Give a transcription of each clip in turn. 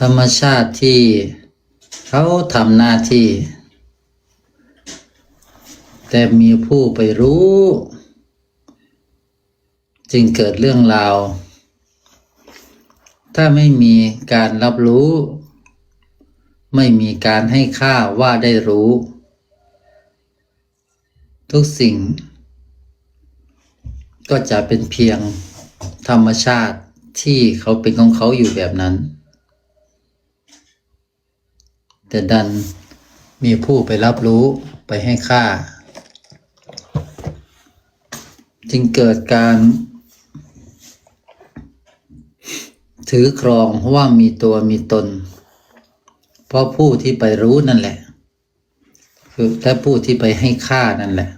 ธรรมชาติที่เขาทำหน้าที่ แต่มีผู้ไปรู้ จึงเกิดเรื่องราว ถ้าไม่มีการรับรู้ ไม่มีการให้ค่าว่าได้รู้ ทุกสิ่ง ก็จะเป็นเพียงธรรมชาติที่เขาเป็นของเขาอยู่แบบนั้น แต่ดันมีผู้ไปรับรู้ไปให้ค่า จึงเกิดการถือครองว่ามีตัวมีตน เพราะผู้ที่ไปรู้นั่นแหละ คือและผู้ที่ไปให้ค่านั่นแหละ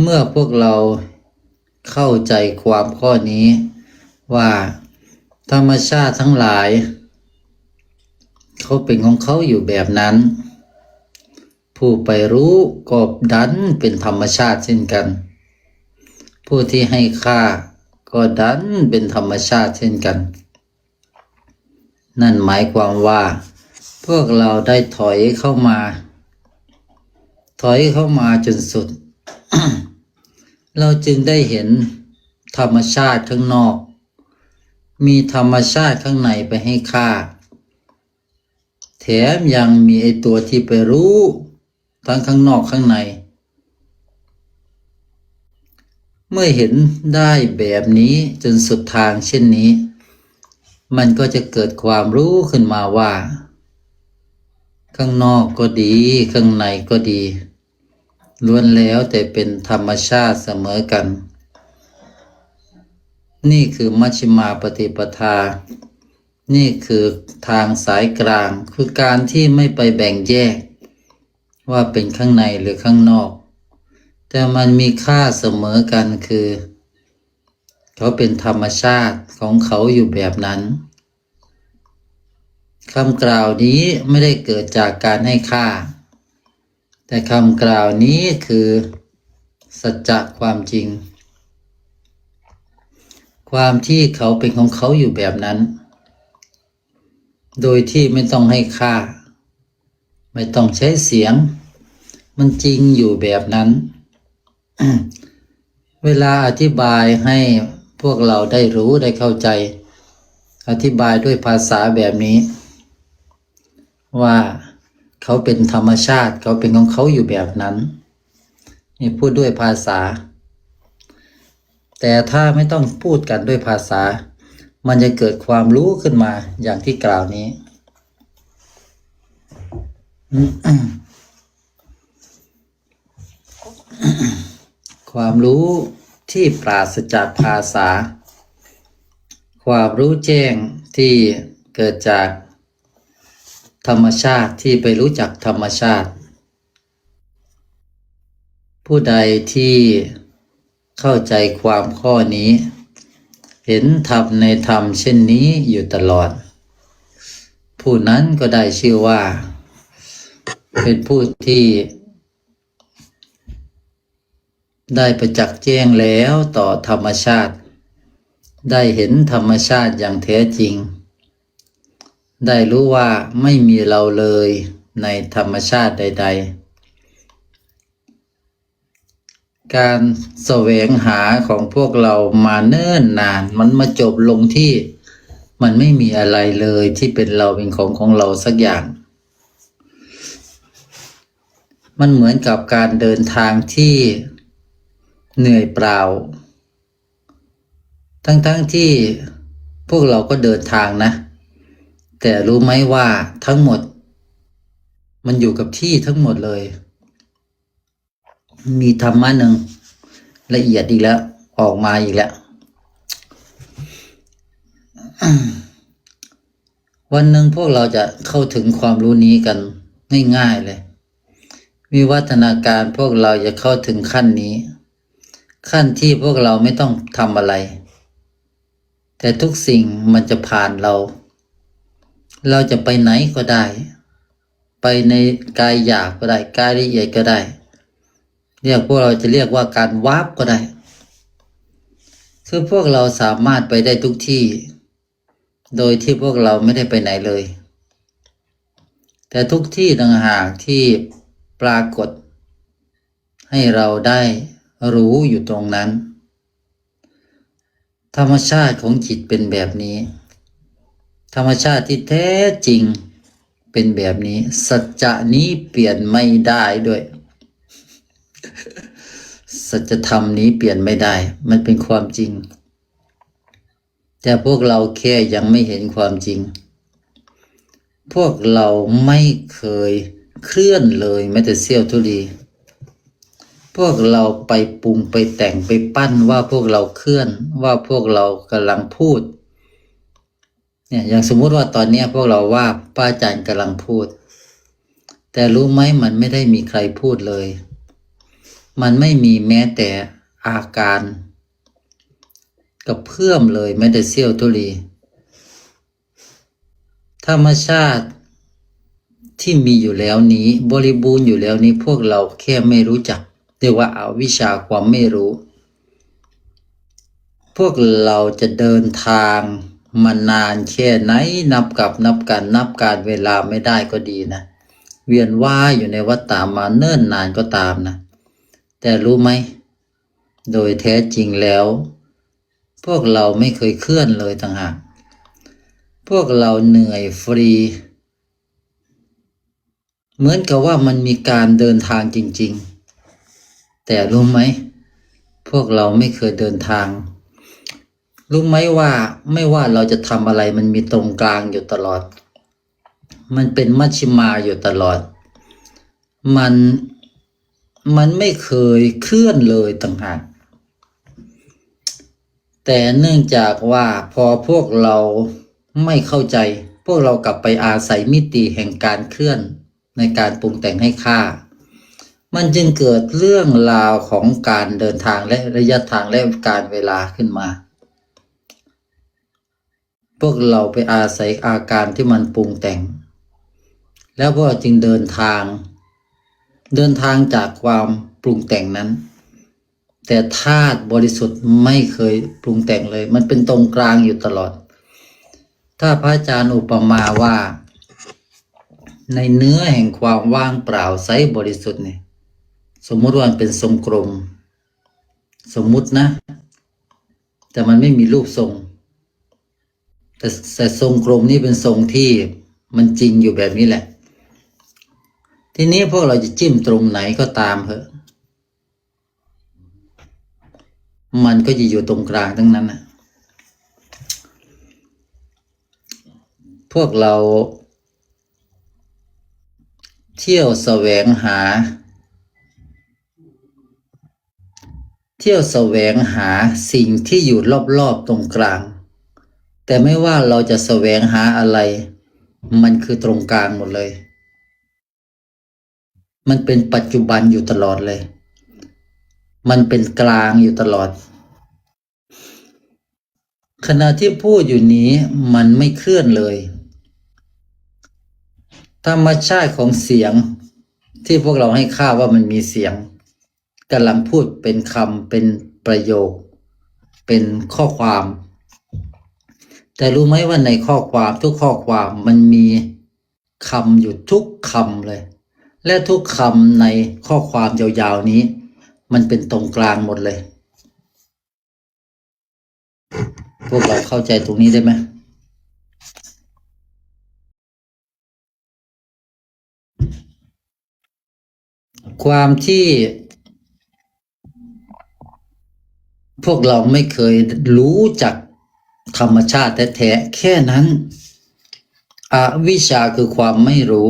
เมื่อพวกเราเข้าใจความข้อนี้ว่า ธรรมชาติทั้งหลาย เขาเป็นของเขาอยู่แบบนั้น ผู้ไปรู้ก็ดันเป็นธรรมชาติเช่นกัน ผู้ที่ให้ค่าก็ดันเป็นธรรมชาติเช่นกัน นั่นหมายความว่า พวกเราได้ถอยเข้ามา ถอยเข้ามาจนสุด เราจึงได้เห็นธรรมชาติข้างนอก มีธรรมชาติข้างในไปให้ค่า แถมยังมีไอตัวที่ไปรู้ ทั้งข้างนอกข้างใน เมื่อเห็นได้แบบนี้จนสุดทางเช่นนี้ มันก็จะเกิดความรู้ขึ้นมาว่า ข้างนอกก็ดี ข้างในก็ดีล้วนแล้วแต่เป็นธรรมชาติเสมอกัน นี่คือมัชฌิมาปฏิปทา นี่คือทางสายกลาง คือการที่ไม่ไปแบ่งแยก ว่าเป็นข้างในหรือข้างนอก แต่มันมีค่าเสมอกันคือ เขาเป็นธรรมชาติของเขาอยู่แบบนั้นคำกล่าวนี้ไม่ได้เกิดจากการให้ค่า แต่คำกล่าวนี้คือ สัจจะความจริง ความที่เขาเป็นของเขาอยู่แบบนั้น โดยที่ไม่ต้องให้ค่า ไม่ต้องใช้เสียง มันจริงอยู่แบบนั้น เวลาอธิบายให้พวกเราได้รู้ได้เข้าใจ อธิบายด้วยภาษาแบบนี้ ว่าเขาเป็นธรรมชาติ เขาเป็นของเขาอยู่แบบนั้น นี่พูดด้วยภาษา แต่ถ้าไม่ต้องพูดกันด้วยภาษา มันจะเกิดความรู้ขึ้นมาอย่างที่กล่าวนี้ความรู้ที่ปราศจากภาษา ความรู้แจ้งที่เกิดจากธรรมชาติที่ไปรู้จักธรรมชาติ ผู้ใดที่ เข้าใจความข้อนี้ เห็นธรรมในธรรมเช่นนี้อยู่ตลอด ผู้นั้นก็ได้ชื่อว่า เป็นผู้ที่ ได้ประจักษ์แจ้งแล้วต่อธรรมชาติ ได้เห็นธรรมชาติอย่างแท้จริง ได้รู้ว่าไม่มีเราเลยในธรรมชาติใด ๆ การแสวงหาของพวกเรามาเนิ่นนาน มันมาจบลงที่มันไม่มีอะไรเลยที่เป็นเราเป็นของของเราสักอย่าง มันเหมือนกับการเดินทางที่เหนื่อยเปล่า ทั้งๆทที่พวกเราก็เดินทางนะ แต่รู้ไหมว่าทั้งหมด มันอยู่กับที่ทั้งหมดเลย มีธรรมะหนึ่งละเอียดอีกแล้ว ออกมาอีกแล้ว วันหนึ่งพวกเราจะเข้าถึงความรู้นี้กันง่ายๆเลย วิวัฒนาการพวกเราจะเข้าถึงขั้นนี้ ขั้นที่พวกเราไม่ต้องทำอะไร แต่ทุกสิ่งมันจะผ่านเรา เราจะไปไหนก็ได้ ไปในกายหยาบก็ได้ กายละเอียดก็ได้ เรียกพวกเราจะเรียกว่าการวาร์ปก็ได้ คือพวกเราสามารถไปได้ทุกที่ โดยที่พวกเราไม่ได้ไปไหนเลย แต่ทุกที่ต่างหากที่ปรากฏ ให้เราได้รู้อยู่ตรงนั้น ธรรมชาติของจิตเป็นแบบนี้ ธรรมชาติที่แท้จริงเป็นแบบนี้ สัจจะนี้เปลี่ยนไม่ได้ด้วย สัจธรรมนี้เปลี่ยนไม่ได้ มันเป็นความจริง แต่พวกเราแค่ยังไม่เห็นความจริง พวกเราไม่เคยเคลื่อนเลยแม้แต่เสี้ยวทุลีพวกเราไปปรุงไปแต่งไปปั้นว่าพวกเราเคลื่อนว่าพวกเรากำลังพูดเนี่ยอย่างสมมุติว่าตอนนี้พวกเราว่าป้าจารย์กำลังพูด แต่รู้ไหมมันไม่ได้มีใครพูดเลย มันไม่มีแม้แต่อาการกับเพื่อมเลยแม้แต่เสี้ยวทุลี ธรรมชาติที่มีอยู่แล้วนี้ บริบูรณ์อยู่แล้วนี้พวกเราแค่ไม่รู้จักเรียกว่าอาวิชชาความไม่รู้ พวกเราจะเดินทางมานานแค่ไหนนับกับนับกันนับการเวลาไม่ได้ก็ดีนะ เวียนว่ายอยู่ในวัฏฏามาเนิ่นนานก็ตามนะ แต่รู้ไหม โดยแท้จริงแล้ว พวกเราไม่เคยเคลื่อนเลยต่างหาก พวกเราเหนื่อยฟรี เหมือนกับว่ามันมีการเดินทางจริง ๆ แต่รู้ไหม พวกเราไม่เคยเดินทาง รู้ไหมว่าไม่ว่าเราจะทำอะไรมันมีตรงกลางอยู่ตลอด มันเป็นมัชชิมาอยู่ตลอด มัน มันไม่เคยเคลื่อนเลยต่างหากแต่เนื่องจากว่าพอพวกเราไม่เข้าใจ พวกเรากลับไปอาศัยมิติแห่งการเคลื่อนในการปรุงแต่งให้ค่า มันจึงเกิดเรื่องราวของการเดินทางและระยะทางและการเวลาขึ้นมา พวกเราไปอาศัยอาการที่มันปรุงแต่ง แล้วพวกเราจึงเดินทาง เดินทางจากความปรุงแต่งนั้น แต่ธาตุบริสุทธิ์ไม่เคยปรุงแต่งเลย มันเป็นตรงกลางอยู่ตลอด ถ้าพระอาจารย์อุปมาว่า ในเนื้อแห่งความว่างเปล่าไซบริสุทธิ์เนี่ยสมมุติว่ามันเป็นทรงกลม สมมุตินะ แต่มันไม่มีรูปทรง แต่แต่ทรงกลมนี่เป็นทรงที่มันจริงอยู่แบบนี้แหละ ทีนี้พวกเราจะจิ้มตรงไหนก็ตามเถอะ มันก็จะอยู่ตรงกลางทั้งนั้นนะพวกเรา เที่ยวแสวงหา เที่ยวแสวงหาสิ่งที่อยู่รอบๆตรงกลาง แต่ไม่ว่าเราจะแสวงหาอะไร มันคือตรงกลางหมดเลย มันเป็นปัจจุบันอยู่ตลอดเลย มันเป็นกลางอยู่ตลอด ขณะที่พูดอยู่นี้มันไม่เคลื่อนเลย ธรรมชาติของเสียงที่พวกเราให้ค่าว่ามันมีเสียงกำลังพูดเป็นคำเป็นประโยค เป็นข้อความ แต่รู้ไหมว่าในข้อความทุกข้อความมันมีคำอยู่ทุกคำเลย และทุกคำในข้อความยาวๆนี้ มันเป็นตรงกลางหมดเลย พวกเราเข้าใจตรงนี้ได้ไหมความที่ พวกเราไม่เคยรู้จักธรรมชาติแท้ๆแค่นั้น อวิชชาคือความไม่รู้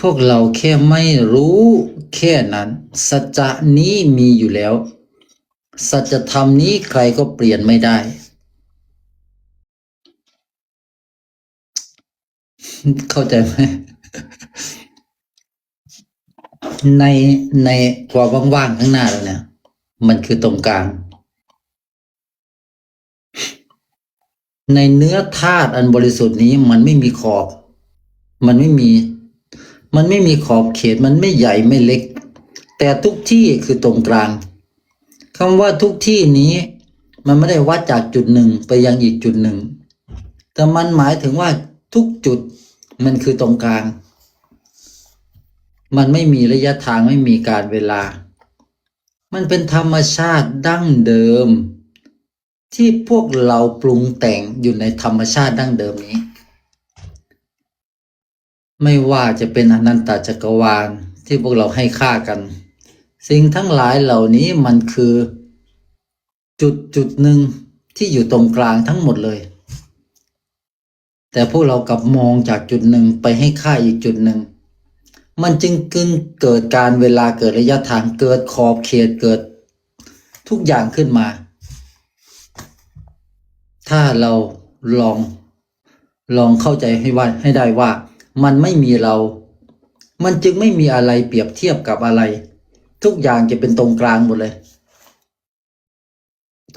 พวกเราแค่ไม่รู้แค่นั้น สัจนี้มีอยู่แล้ว สัจธรรมนี้ใครก็เปลี่ยนไม่ได้ เข้าใจไหมในในความว่างๆข้างหน้าเราเนี่ย มันคือตรงกลาง ในเนื้อธาตุอันบริสุทธิ์นี้มันไม่มีขอบ มันไม่มี มันไม่มีขอบเขตมันไม่ใหญ่ไม่เล็ก แต่ทุกที่คือตรงกลางคำว่าทุกที่นี้มันไม่ได้วัดจากจุดหนึ่งไปยังอีกจุดหนึ่ง แต่มันหมายถึงว่าทุกจุดมันคือตรงกลาง มันไม่มีระยะทางไม่มีการเวลา มันเป็นธรรมชาติดั้งเดิม ที่พวกเราปรุงแต่งอยู่ในธรรมชาติดั้งเดิมนี้ ไม่ว่าจะเป็นอนันตจักรวาลที่พวกเราให้ค่ากัน สิ่งทั้งหลายเหล่านี้มันคือ จุดจุดหนึ่งที่อยู่ตรงกลางทั้งหมดเลย แต่พวกเรากลับมองจากจุดหนึ่งไปให้ค่าอีกจุดหนึ่ง มันจึงกึงเกิดการเวลาเกิดระยะทางเกิดขอบเขตเกิด ทุกอย่างขึ้นมา ถ้าเราลองลองเข้าใจให้ว่าให้ได้ว่า มันไม่มีเรา มันจึงไม่มีอะไรเปรียบเทียบกับอะไร ทุกอย่างจะเป็นตรงกลางหมดเลย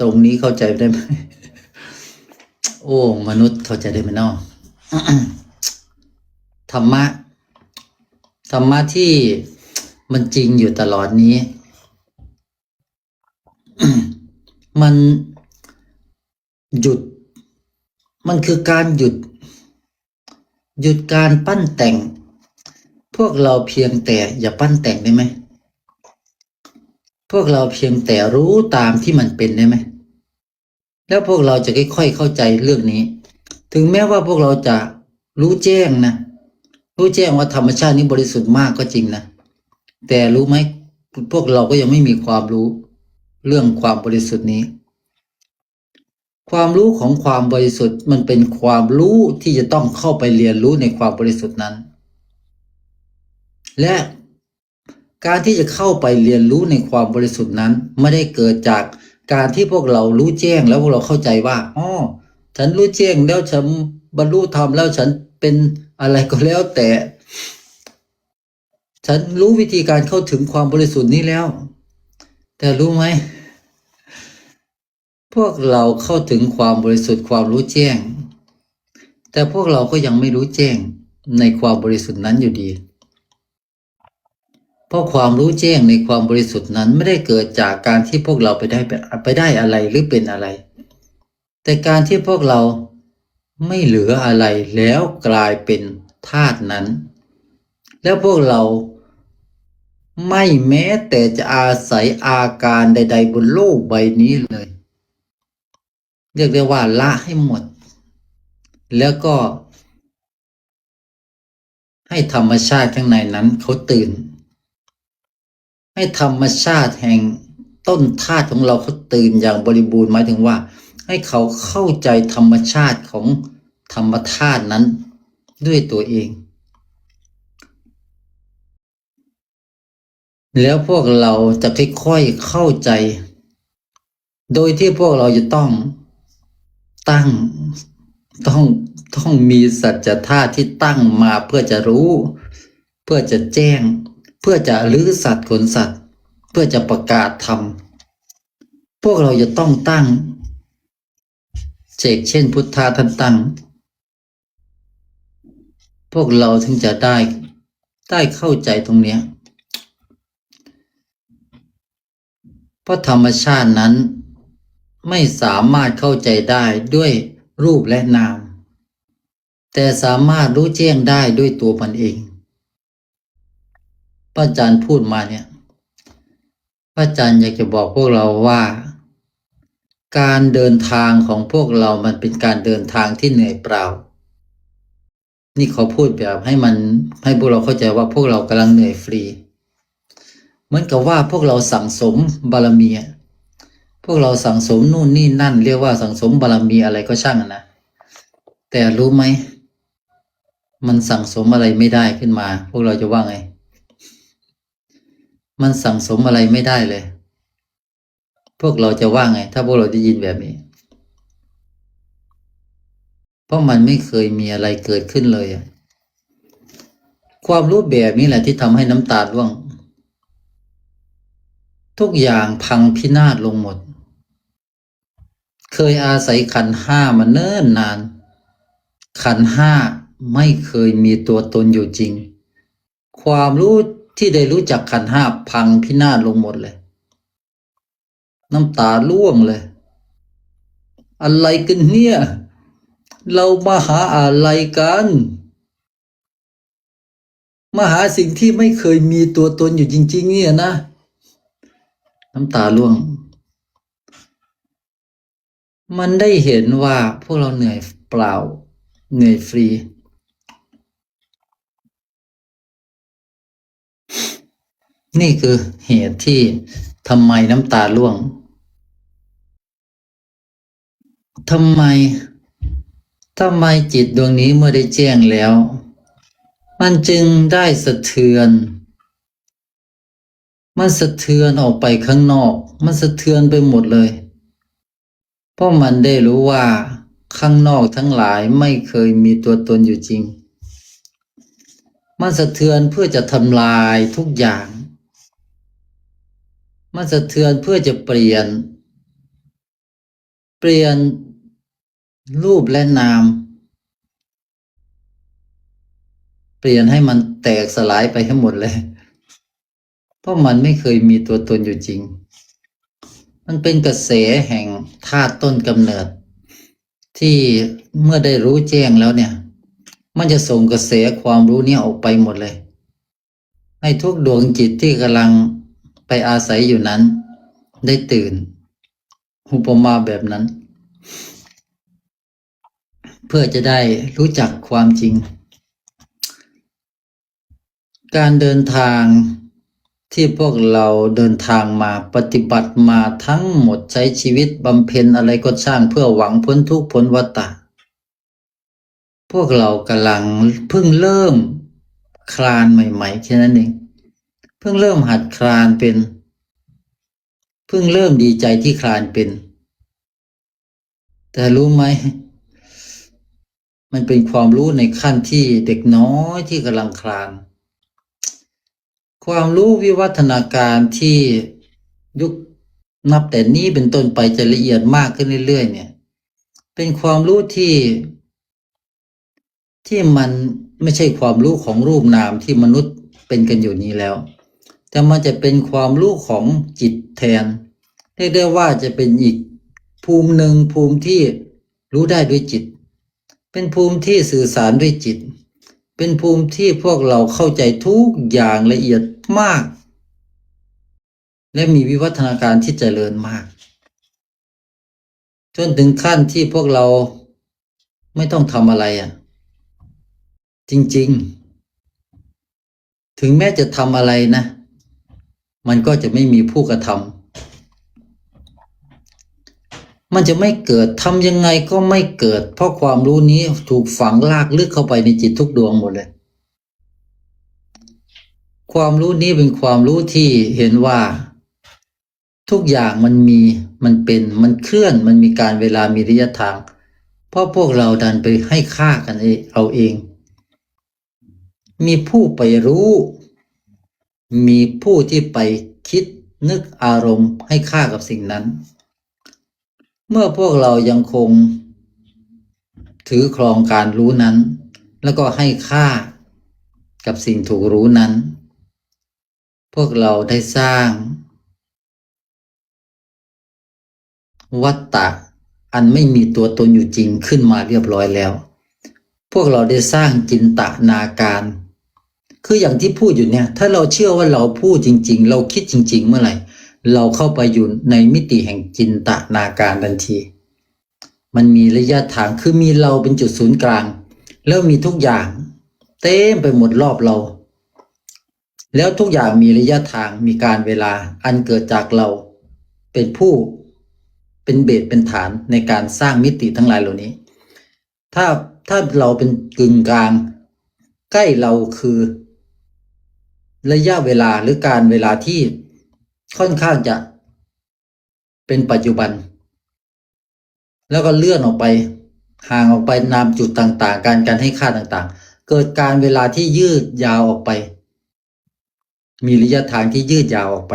ตรงนี้เข้าใจได้ไหมโอ้ มนุษย์เข้าใจได้ไหมนาะธรรมะ ธรรมะที่มันจริงอยู่ตลอดนี้ มันหยุด มันคือการหยุด หยุดการปั้นแต่ง พวกเราเพียงแต่อย่าปั้นแต่งได้ไหม พวกเราเพียงแต่รู้ตามที่มันเป็นได้ไหม แล้วพวกเราจะค่อยๆเข้าใจเรื่องนี้ ถึงแม้ว่าพวกเราจะรู้แจ้งนะ รู้แจ้งว่าธรรมชาตินี้บริสุทธิ์มากก็จริงนะ แต่รู้ไหมพวกเราก็ยังไม่มีความรู้เรื่องความบริสุทธิ์นี้ ความรู้ของความบริสุทธิ์มันเป็นความรู้ที่จะต้องเข้าไปเรียนรู้ในความบริสุทธิ์นั้น และการที่จะเข้าไปเรียนรู้ในความบริสุทธิ์นั้น ไม่ได้เกิดจากการที่พวกเรารู้แจ้งแล้วพวกเราเข้าใจว่าอ๋อฉันรู้แจ้งแล้วฉันบรรลุธรรมแล้วฉันเป็นอะไรก็แล้วแต่ ฉันรู้วิธีการเข้าถึงความบริสุทธิ์นี้แล้ว แต่รู้ไหม พวกเราเข้าถึงความบริสุทธิ์ความรู้แจ้ง แต่พวกเราก็ยังไม่รู้แจ้งในความบริสุทธิ์นั้นอยู่ดี เพราะความรู้แจ้งในความบริสุทธิ์นั้นไม่ได้เกิดจากการที่พวกเราไปได้ไปได้อะไรหรือเป็นอะไร แต่การที่พวกเราไม่เหลืออะไรแล้วกลายเป็นธาตุนั้น แล้วพวกเราไม่แม้แต่จะอาศัยอาการใด ๆ บนโลกใบนี้เลย เรียกได้ว่าละให้หมด แล้วก็ ให้ธรรมชาติข้างในนั้นเขาตื่น ให้ธรรมชาติแห่งต้นธาตุของเราเขาตื่นอย่างบริบูรณ์หมายถึงว่า ให้เขาเข้าใจธรรมชาติของธรรมธาตุนั้นด้วยตัวเอง แล้วพวกเราจะค่อยๆเข้าใจ โดยที่พวกเราจะต้อง ตั้งต้องต้องมีสัจธาตุที่ตั้งมาเพื่อจะรู้ เพื่อจะแจ้ง เพื่อจะลื้อสัตว์ขนสัตว์ เพื่อจะประกาศธรรมพวกเราจะต้องตั้งเจกเช่นพุทธาท่านตั้ง พวกเราถึงจะได้ได้เข้าใจตรงเนี้ยเพราะธรรมชาตินั้น ไม่สามารถเข้าใจได้ด้วยรูปและนาม แต่สามารถรู้แจ้งได้ด้วยตัวมันเองพระอาจารย์พูดมาเนี่ยพระอาจารย์อยากจะบอกพวกเราว่า การเดินทางของพวกเรามันเป็นการเดินทางที่เหนื่อยเปล่า นี่เขาพูดแบบให้มันให้พวกเราเข้าใจว่าพวกเรากำลังเหนื่อยฟรี เหมือนกับว่าพวกเราสั่งสมบารมีอะ พวกเราสั่งสมนู่นนี่นั่น เรียกว่าสั่งสมบารมีอะไรก็ช่างนะแต่รู้ไหม มันสั่งสมอะไรไม่ได้ขึ้นมา พวกเราจะว่าไง มันสั่งสมอะไรไม่ได้เลย พวกเราจะว่าไง ถ้าพวกเราได้ยินแบบนี้ เพราะมันไม่เคยมีอะไรเกิดขึ้นเลยอะความรู้แบบนี้แหละที่ทำให้น้ำตาร่วง ทุกอย่างพังพินาศลงหมด เคยอาศัยขันห้ามาเนิ่นนาน ขันห้าไม่เคยมีตัวตนอยู่จริง ความรู้ที่ได้รู้จักขันห้าพังพินาศลงหมดเลย น้ำตาล่วงเลย อะไรกันเนี่ย เรามาหาอะไรกันมาหาสิ่งที่ไม่เคยมีตัวตนอยู่จริง ๆ เนี่ยนะ น้ำตาล่วง มันได้เห็นว่าพวกเราเหนื่อยเปล่า เหนื่อยฟรี นี่คือเหตุที่ทำไมน้ำตาล่วงทำไมทำไมจิตดวงนี้เมื่อได้แจ้งแล้ว มันจึงได้สะเทือน มันสะเทือนออกไปข้างนอก มันสะเทือนไปหมดเลย เพราะมันได้รู้ว่าข้างนอกทั้งหลายไม่เคยมีตัวตนอยู่จริง มันสะเทือนเพื่อจะทำลายทุกอย่าง มันสะเทือนเพื่อจะเปลี่ยน เปลี่ยนรูปและนาม เปลี่ยนให้มันแตกสลายไปให้หมดเลย เพราะมันไม่เคยมีตัวตนอยู่จริง มันเป็นกระแสแห่งธาตุต้นกำเนิด ที่เมื่อได้รู้แจ้งแล้วเนี่ย มันจะส่งกระแสความรู้นี้ออกไปหมดเลย ให้ทุกดวงจิตที่กำลังไปอาศัยอยู่นั้น ได้ตื่นอุปมาแบบนั้น เพื่อจะได้รู้จักความจริง การเดินทาง ที่พวกเราเดินทางมาปฏิบัติมาทั้งหมดใช้ชีวิตบำเพ็ญอะไรก็ช่างเพื่อหวังพ้นทุกข์พ้นวัฏฏะพวกเรากำลังเพิ่งเริ่มคลานใหม่ๆแค่นั้นเองเพิ่งเริ่มหัดคลานเป็น เพิ่งเริ่มดีใจที่คลานเป็น แต่รู้ไหม มันเป็นความรู้ในขั้นที่เด็กน้อยที่กำลังคลาน ความรู้วิวัฒนาการที่ยุคนับแต่นี้เป็นต้นไปจะละเอียดมากขึ้นเรื่อยๆเนี่ย เป็นความรู้ที่ ที่มันไม่ใช่ความรู้ของรูปนามที่มนุษย์เป็นกันอยู่นี้แล้ว แต่มันจะเป็นความรู้ของจิตแทนเรียกได้ว่าจะเป็นอีกภูมิหนึ่งภูมิที่รู้ได้ด้วยจิต เป็นภูมิที่สื่อสารด้วยจิต เป็นภูมิที่พวกเราเข้าใจทุกอย่างละเอียด มาก และมีวิวัฒนาการที่เจริญมาก จนถึงขั้นที่พวกเราไม่ต้องทำอะไรอะ จริง ๆ ถึงแม้จะทำอะไรนะ มันก็จะไม่มีผู้กระทำมันจะไม่เกิดทำยังไงก็ไม่เกิด เพราะความรู้นี้ถูกฝังลากลึกเข้าไปในจิตทุกดวงหมดเลย ความรู้นี้เป็นความรู้ที่เห็นว่า ทุกอย่างมันมีมันเป็นมันเคลื่อนมันมีการเวลามีระยะทาง เพราะพวกเราดันไปให้ค่ากันเองเอาเอง มีผู้ไปรู้ มีผู้ที่ไปคิดนึกอารมณ์ให้ค่ากับสิ่งนั้น เมื่อพวกเรายังคง ถือครองการรู้นั้น แล้วก็ให้ค่ากับสิ่งถูกรู้นั้น พวกเราได้สร้าง วัตตะอันไม่มีตัวตนอยู่จริงขึ้นมาเรียบร้อยแล้ว พวกเราได้สร้างจินตนาการ คืออย่างที่พูดอยู่เนี่ย ถ้าเราเชื่อว่าเราพูดจริง ๆ เราคิดจริง ๆ เมื่อไหร่ เราเข้าไปอยู่ในมิติแห่งจินตนาการทันที มันมีระยะทางคือมีเราเป็นจุดศูนย์กลาง แล้วมีทุกอย่าง เต็มไปหมดรอบเรา แล้วทุกอย่างมีระยะทางมีการเวลาอันเกิดจากเราเป็นผู้เป็นเบสเป็นฐานในการสร้างมิติทั้งหลายเหล่านี้ ถ้าถ้าเราเป็นกึ่งกลาง ใกล้เราคือ ระยะเวลาหรือการเวลาที่ค่อนข้างจะเป็นปัจจุบัน แล้วก็เลื่อนออกไปห่างออกไปนามจุดต่างๆ การการให้ค่าต่างๆ เกิดการเวลาที่ยืดยาวออกไป มีระยะทางที่ยืดยาวออกไป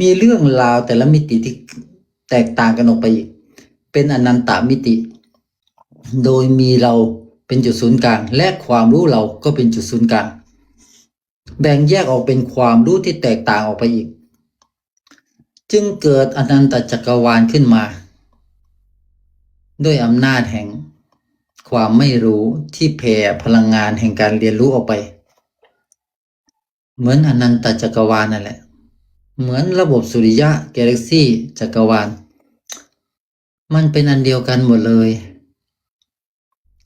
มีเรื่องราวแต่ละมิติที่แตกต่างกันออกไปอีก เป็นอนันตามิติ โดยมีเราเป็นจุดศูนย์กลาง และความรู้เราก็เป็นจุดศูนย์กลาง แบ่งแยกออกเป็นความรู้ที่แตกต่างออกไปอีก จึงเกิดอนันตจักรวาลขึ้นมา ด้วยอำนาจแห่งความไม่รู้ที่แผ่พลังงานแห่งการเรียนรู้ออกไป เหมือนอนันตจักรวาลนั่นแหละ เหมือนระบบสุริยะกาแล็กซี่จักรวาล มันเป็นอันเดียวกันหมดเลย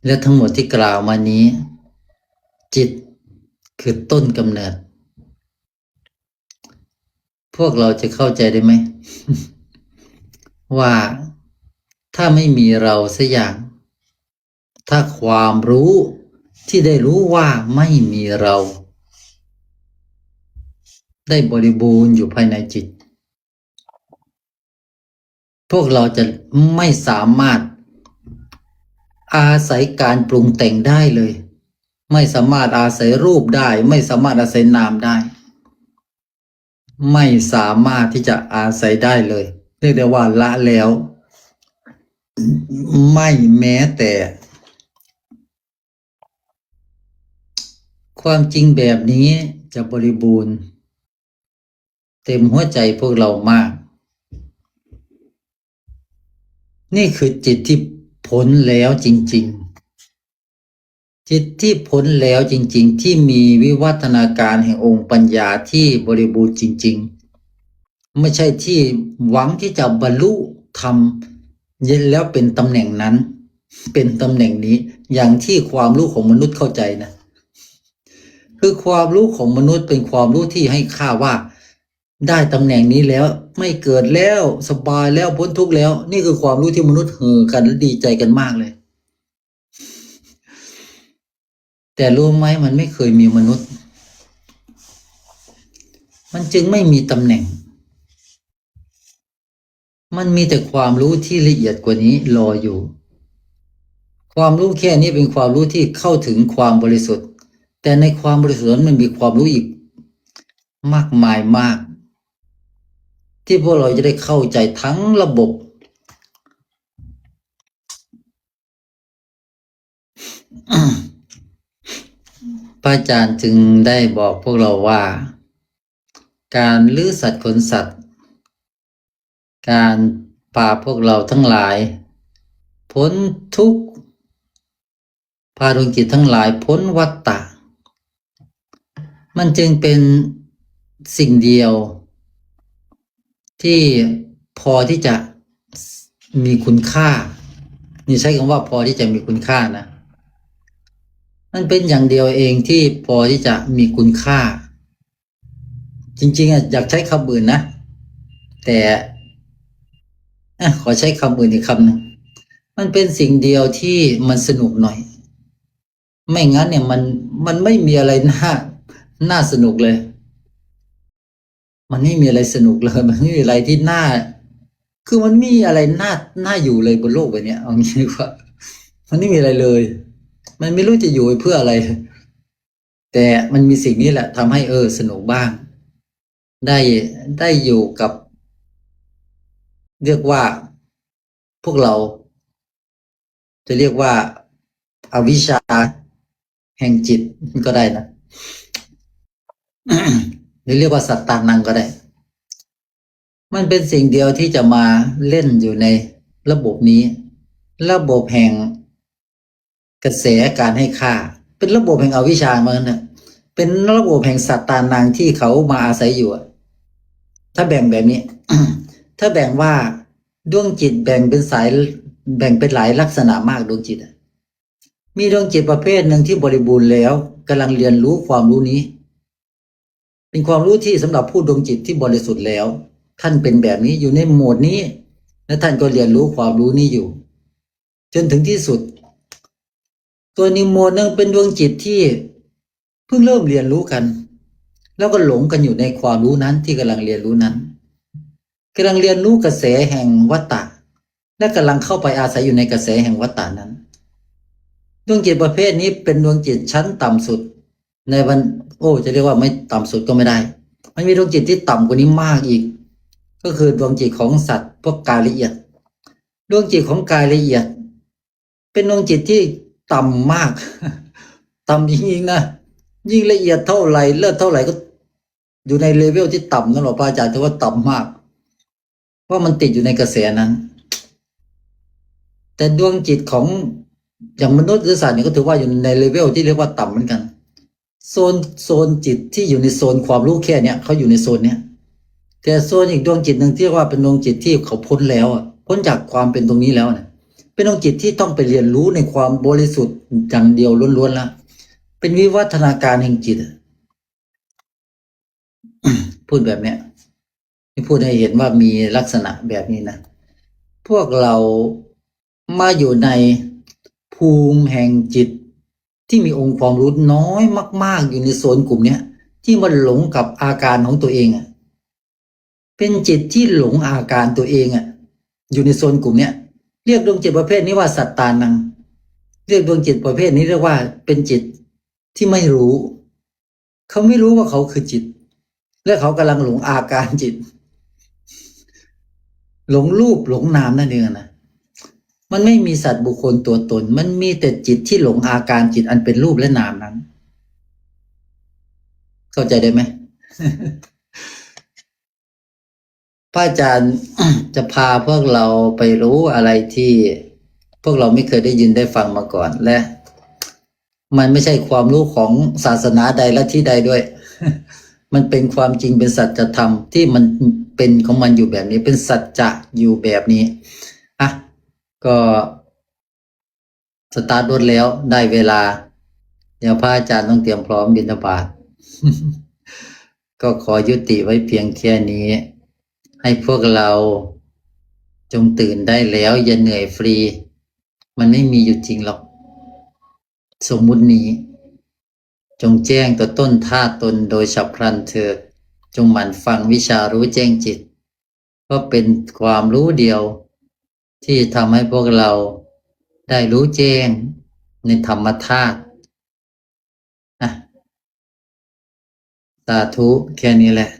และทั้งหมดที่กล่าวมานี้ จิตคือต้นกำเนิด พวกเราจะเข้าใจได้ไหม ว่าถ้าไม่มีเราสักอย่าง ถ้าความรู้ที่ได้รู้ว่าไม่มีเรา ได้บริบูรณ์อยู่ภายในจิต พวกเราจะไม่สามารถอาศัยการปรุงแต่งได้เลย ไม่สามารถอาศัยรูปได้ ไม่สามารถอาศัยนามได้ ไม่สามารถที่จะอาศัยได้เลย เรียกได้ว่าละแล้ว ไม่แม้แต่ ความจริงแบบนี้จะบริบูรณ์ เต็มหัวใจพวกเรามาก นี่คือจิตที่พ้นแล้วจริง ๆ จิตที่พ้นแล้วจริง ๆ ที่มีวิวัฒนาการแห่งองค์ปัญญาที่บริบูรณ์จริง ๆ ไม่ใช่ที่หวังที่จะบรรลุธรรมเย็นแล้วเป็นตำแหน่งนั้น เป็นตำแหน่งนี้อย่างที่ความรู้ของมนุษย์เข้าใจนะ คือความรู้ของมนุษย์เป็นความรู้ที่ให้ค่าว่า ได้ตำแหน่งนี้แล้วไม่เกิดแล้วสบายแล้วพ้นทุกข์แล้ว นี่คือความรู้ที่มนุษย์เฮือกันและดีใจกันมากเลย แต่รู้ไหมมันไม่เคยมีมนุษย์ มันจึงไม่มีตำแหน่ง มันมีแต่ความรู้ที่ละเอียดกว่านี้รออยู่ ความรู้แค่นี้เป็นความรู้ที่เข้าถึงความบริสุทธิ์ แต่ในความบริสุทธิ์มันมีความรู้อีกมากมายมาก ที่พวกเราจะได้เข้าใจทั้งระบบ พระอาจารย์จึงได้บอกพวกเราว่า การลื้อสัตว์ขนสัตว์ การพาพวกเราทั้งหลาย พ้นทุกพาดวงจิตทั้งหลายพ้นวัฏฏะมันจึงเป็นสิ่งเดียว ที่พอที่จะมีคุณค่า นี่ใช้คำว่าพอที่จะมีคุณค่านะมันเป็นอย่างเดียวเองที่พอที่จะมีคุณค่า จริง ๆอะอยากใช้คำอื่นนะ แต่ขอใช้คำอื่นอีกคำหนึ่งมันเป็นสิ่งเดียวที่มันสนุกหน่อย ไม่งั้นเนี่ยมันมันไม่มีอะไรน่าน่าสนุกเลย มันไม่มีอะไรสนุกเลย มันไม่มีอะไรที่น่า คือมันไม่มีอะไรน่าน่าอยู่เลยบนโลกใบนี้เอางี้ดีกว่า มันไม่มีอะไรเลย มันไม่รู้จะอยู่เพื่ออะไร แต่มันมีสิ่งนี้แหละทำให้เออ สนุกบ้าง ได้ได้อยู่กับ เรียกว่าพวกเรา จะเรียกว่าอาวิชชาแห่งจิตก็ได้นะ หรือเรียกว่าสัตตานังก็ได้ มันเป็นสิ่งเดียวที่จะมาเล่นอยู่ในระบบนี้ ระบบแห่งกระแสการให้ค่า เป็นระบบแห่งอวิชชาเหมือนกันนะเป็นระบบแห่งสัตตานังที่เขามาอาศัยอยู่ถ้าแบ่งแบบนี้ ถ้าแบ่งว่าดวงจิตแบ่งเป็นสายแบ่งเป็นหลายลักษณะมากดวงจิตมีดวงจิตประเภทหนึ่งที่บริบูรณ์แล้วกำลังเรียนรู้ความรู้นี้ เป็นความรู้ที่สำหรับผู้ดวงจิตที่บริสุทธิ์แล้ว ท่านเป็นแบบนี้อยู่ในโหมดนี้ และท่านก็เรียนรู้ความรู้นี้อยู่ จนถึงที่สุด ตัวนิโมดนึงเป็นดวงจิตที่เพิ่งเริ่มเรียนรู้กัน แล้วก็หลงกันอยู่ในความรู้นั้นที่กำลังเรียนรู้นั้นกำลังเรียนรู้กระแสแห่งวัตตะและกำลังเข้าไปอาศัยอยู่ในกระแสแห่งวัตตะนั้น ดวงจิตประเภทนี้เป็นดวงจิตชั้นต่ำสุด ในวัน อ้จะเรียกว่าไม่ต่ำสุดก็ไม่ได้ มันมีดวงจิตที่ต่ำกว่านี้มากอีก ก็คือดวงจิตของสัตว์พวกกายละเอียด ดวงจิตของกายละเอียด เป็นดวงจิตที่ต่ำมาก ต่ำจริงๆนะยิ่งละเอียดเท่าไหร่เลิศเท่าไหร่ก็ อยู่ในเลเวลที่ต่ำนั่นหรอกพระอาจารย์ถือว่าต่ำมาก เพราะมันติดอยู่ในกระแสนั้น แต่ดวงจิตของอย่างมนุษย์หรือสัตว์เนี่ยก็ถือว่าอยู่ในเลเวลที่เรียกว่าต่ำเหมือนกัน โซนโซนจิตที่อยู่ในโซนความรู้แค่เนี้ยเขาอยู่ในโซนเนี้ยแต่โซนอีกดวงจิตหนึ่งที่ว่าเป็นดวงจิตที่เขาพ้นแล้วอะพ้นจากความเป็นตรงนี้แล้วเนี่ยเป็นดวงจิตที่ต้องไปเรียนรู้ในความบริสุทธิ์อย่างเดียวล้วนๆแล้วเป็นวิวัฒนาการแห่งจิตพูดแบบเนี้ยที่พูดให้เห็นว่ามีลักษณะแบบนี้นะพวกเรามาอยู่ในภูมิแห่งจิต ที่มีองค์ความรู้น้อยมาก ๆ อยู่ในโซนกลุ่มเนี้ยที่มันหลงกับอาการของตัวเองอะ เป็นจิตที่หลงอาการตัวเองอะ อยู่ในโซนกลุ่มเนี้ยเรียกดวงจิตประเภทนี้ว่าสัตตานัง เรียกดวงจิตประเภทนี้เรียกว่าเป็นจิตที่ไม่รู้ เขาไม่รู้ว่าเขาคือจิต และเขากำลังหลงอาการจิต หลงรูปหลงนามนั่นเองนะ มันไม่มีสัตว์บุคคลตัวตน มันมีแต่จิตที่หลงอาการจิตอันเป็นรูปและนามนั้น เข้าใจได้ไหมพระอาจารย์จะพาพวกเราไปรู้อะไรที่พวกเราไม่เคยได้ยินได้ฟังมาก่อนและ มันไม่ใช่ความรู้ของศาสนาใดและที่ใดด้วย มันเป็นความจริงเป็นสัจธรรมที่มันเป็นของมันอยู่แบบนี้ เป็นสัจจะอยู่แบบนี้อะ ก็สตาร์ทรถแล้วได้เวลา เดี๋ยวพระอาจารย์ต้องเตรียมพร้อมบิณฑบาตก็ขอยุติไว้เพียงแค่นี้ ให้พวกเราจงตื่นได้แล้ว อย่าเหนื่อยฟรี มันไม่มีอยู่จริงหรอก สมมุตินี้ จงแจ้งตัวต้นท่าตนโดยฉับพลันเถิดจงหมั่นฟังวิชารู้แจ้งจิต ก็เป็นความรู้เดียว ที่ทำให้พวกเราได้รู้แจ้งในธรรมธาตุอะสาธุแค่นี้แหละ